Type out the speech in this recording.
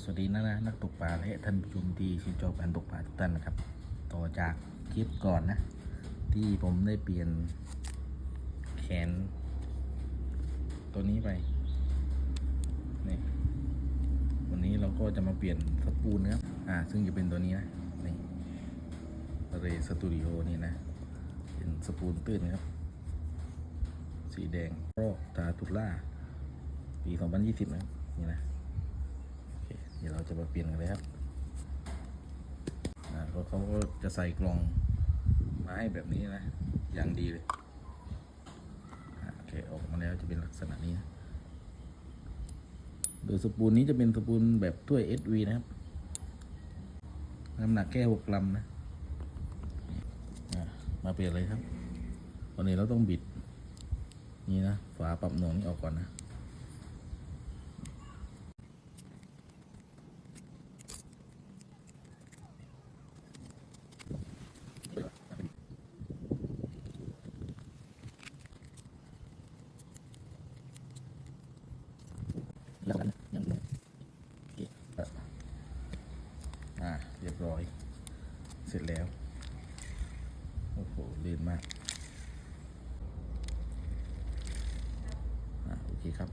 สวัสดีนะนะนักตกปลาและท่านผู้ชมที่ชื่นชอบการตกปลาทุกท่านนะครับ ต่อจากคลิปก่อนนะ ที่ผมได้เปลี่ยนแขน ตัวนี้ไปนี่วันนี้เราก็จะมาเปลี่ยนสปูนนะครับอ่า ซึ่งจะเป็นตัวนี้นะนี่เรสตูดิโอนี่นะ เป็นสปูนตื้นนะครับ สีแดงโรคตาตุล่าปี 2020นะครับนี่นะ เดี๋ยวเราจะมาเปลี่ยนกันเลยครับอ่าเขาเขาก็จะใส่กล่องมาให้แบบนี้นะ อย่างดีเลยอ่าโอเคออกมาแล้วจะเป็นลักษณะนี้นะโดยสปูนนี้จะเป็นสปูนแบบถ้วย SV นะครับ น้ำหนักแค่6กรัมนะ มาเปลี่ยนเลยครับ วันนี้เราต้องบิด นี่นะ ฝาปรับหน่วงนี้ออกก่อนนะ ยังยังยังโอเค อ่าเรียบร้อย เสร็จแล้ว โอ้โหลื่นมาก อ่าโอเคครับ